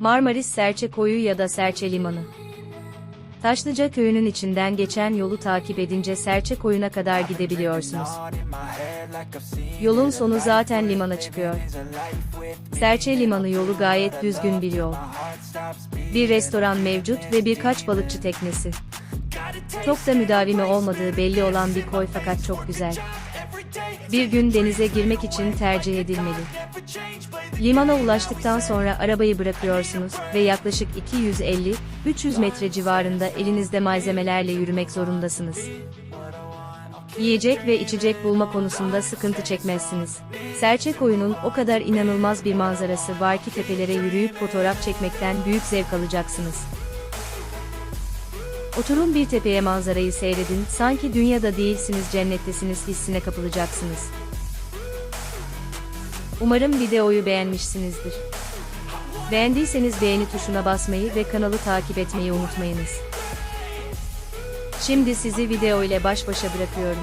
Marmaris Serçe Koyu ya da Serçe Limanı. Taşlıca köyünün içinden geçen yolu takip edince Serçe Koyu'na kadar gidebiliyorsunuz. Yolun sonu zaten limana çıkıyor. Serçe Limanı yolu gayet düzgün bir yol. Bir restoran mevcut ve birkaç balıkçı teknesi. Çok da müdavimi olmadığı belli olan bir koy fakat çok güzel. Bir gün denize girmek için tercih edilmeli. Limana ulaştıktan sonra arabayı bırakıyorsunuz ve yaklaşık 250-300 metre civarında elinizde malzemelerle yürümek zorundasınız. Yiyecek ve içecek bulma konusunda sıkıntı çekmezsiniz. Serçe koyunun o kadar inanılmaz bir manzarası var ki tepelere yürüyüp fotoğraf çekmekten büyük zevk alacaksınız. Oturun bir tepeye manzarayı seyredin, sanki dünyada değilsiniz cennettesiniz hissine kapılacaksınız. Umarım videoyu beğenmişsinizdir. Beğendiyseniz beğeni tuşuna basmayı ve kanalı takip etmeyi unutmayınız. Şimdi sizi video ile baş başa bırakıyorum.